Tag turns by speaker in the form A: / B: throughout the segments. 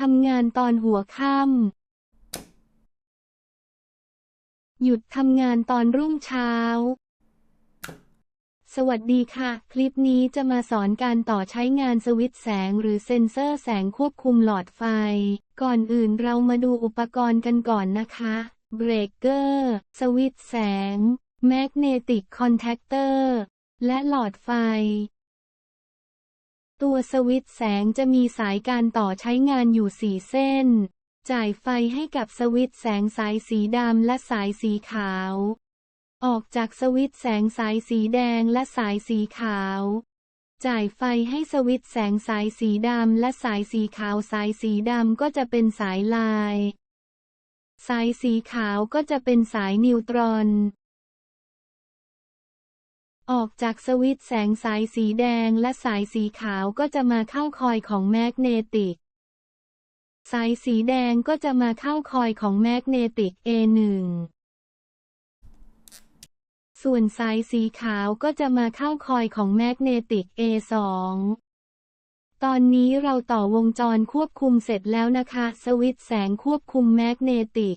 A: ทำงานตอนหัวค่ำหยุดทำงานตอนรุ่งเช้า สวัสดีค่ะ คลิปนี้จะมาสอนการต่อใช้งานสวิตช์แสงหรือเซ็นเซอร์แสงควบคุมหลอดไฟ ก่อนอื่นเรามาดูอุปกรณ์กันก่อนนะคะเบรกเกอร์ สวิตช์แสง แมกเนติกคอนแทคเตอร์ และหลอดไฟ ตัวสวิตช์แสงจะมีสายการต่อใช้งานอยู่4เส้น จ่ายไฟให้กับสวิตช์แสงสายสีดำและสายสีขาว ออกจากสวิตช์แสงสายสีแดงและสายสีขาว จ่ายไฟให้สวิตช์แสงสายสีดำและสายสีขาวสายสีดำก็จะเป็นสายลาย สายสีขาวก็จะเป็นสายนิวตรอน ออกจากสวิตแสงสายสีแดงและสายสีขาวก็จะมาเข้าคอยของแมกเนติก สายสีแดงก็จะมาเข้าคอยของแมกเนติก A1 ส่วนสายสีขาวก็จะมาเข้าคอยของแมกเนติก A2 ตอนนี้เราต่อวงจรควบคุมเสร็จแล้วนะคะ สวิตแสงควบคุมแมกเนติก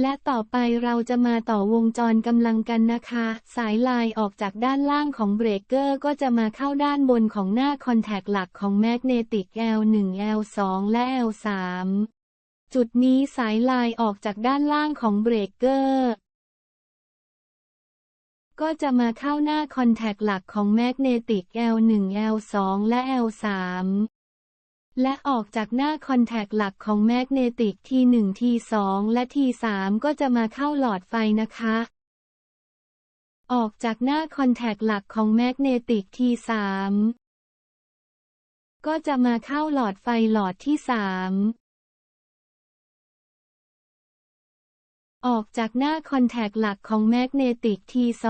A: และต่อไปเราจะมาต่อวงจรกำลังกันนะคะ สายลายออกจากด้านล่างของเบรกเกอร์ก็จะมาเข้าด้านบนของหน้าคอนแทคหลักของแมกเนติก L1 L2 และ L3 จุดนี้สายลายออกจากด้านล่างของเบรกเกอร์ก็จะมาเข้าหน้าคอนแทคหลักของแมกเนติก L1 L2 และ L3 และออกจากหน้าคอนแทคหลักของแมกเนติก T1 T2 และ T3 ก็จะมาเข้าหลอดไฟนะคะ ออกจากหน้าคอนแทคหลักของแมกเนติก T3 ก็จะมาเข้าหลอดไฟหลอดที่ 3 ออกจากหน้าคอนแทคหลักของแมกเนติก T2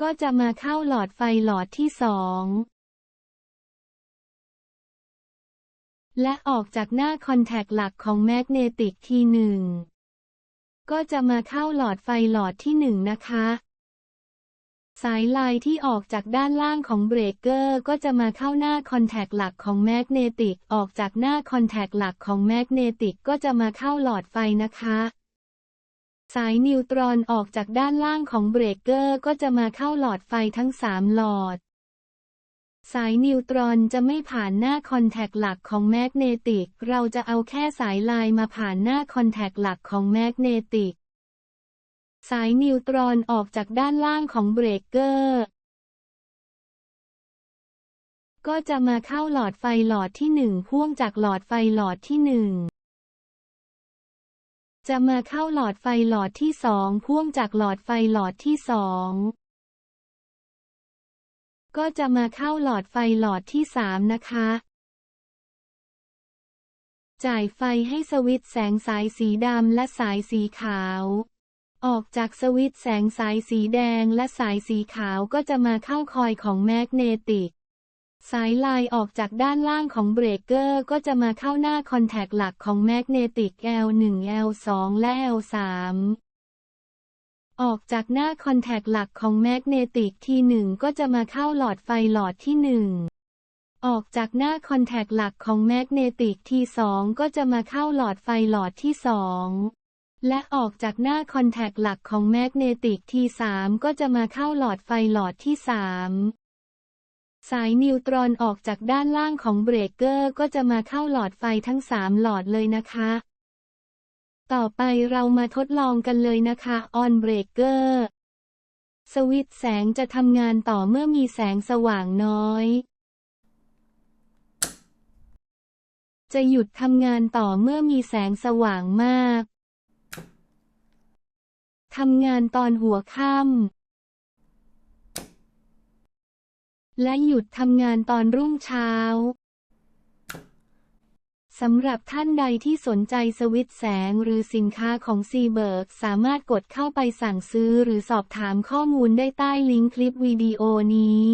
A: ก็จะมาเข้าหลอดไฟหลอดที่ 2 และออกจากหน้าคอนแทคหลักของแมกเนติก T1 ก็จะมาเข้าหลอดไฟหลอดที่1นะคะ สายลายที่ออกจากด้านล่างของเบรกเกอร์ก็จะมาเข้าหน้าคอนแทคหลักของแมกเนติก ออกจากหน้าคอนแทคหลักของแมกเนติกก็จะมาเข้าหลอดไฟนะคะสายนิวตรอนออกจากด้านล่างของเบรกเกอร์ก็จะมาเข้าหลอดไฟทั้ง3หลอด สายนิวตรอนจะไม่ผ่านหน้าคอนแทคหลักของแมกเนติก เราจะเอาแค่สายลายมาผ่านหน้าคอนแทคหลักของแมกเนติก สายนิวตรอนออกจากด้านล่างของเบรกเกอร์ ก็จะมาเข้าหลอดไฟหลอดที่1พ่วงจากหลอดไฟหลอดที่1จะมาเข้าหลอดไฟหลอดที่2พ่วงจากหลอดไฟหลอดที่2 ก็จะมาเข้าหลอดไฟหลอดที่ 3 นะคะ จ่ายไฟให้สวิตช์แสงสายสีดำและสายสีขาว ออกจากสวิตช์แสงสายสีแดงและสายสีขาวก็จะมาเข้าคอยของแมกเนติก สายลายออกจากด้านล่างของเบรกเกอร์ก็จะมาเข้าหน้าคอนแทคหลักของแมกเนติก L1 L2 และ L3 ออกจากหน้าคอนแทคหลักของแมกเนติกที่1ก็จะมาเข้าหลอดไฟหลอดที่1ออกจากหน้าคอนแทคหลักของแมกเนติกที่2ก็จะมาเข้าหลอดไฟหลอดที่2และออกจากหน้าคอนแทคหลักของแมกเนติกที่3ก็จะมาเข้าหลอดไฟหลอดที่3สายนิวตรอนออกจากด้านล่างของเบรกเกอร์ก็จะมาเข้าหลอดไฟทั้ง3หลอดเลยนะคะ ต่อไปเรามาทดลองกันเลยนะคะ on breaker สวิตช์แสงจะทำงานต่อเมื่อมีแสงสว่างน้อย จะหยุดทำงานต่อเมื่อมีแสงสว่างมากทำงานตอนหัวค่ำและหยุดทำงานตอนรุ่งเช้า สำหรับท่านใดที่สนใจสวิตช์แสงหรือสินค้าของซีเบิร์กสามารถกดเข้าไปสั่งซื้อหรือสอบถามข้อมูลได้ใต้ลิงก์คลิปวิดีโอนี้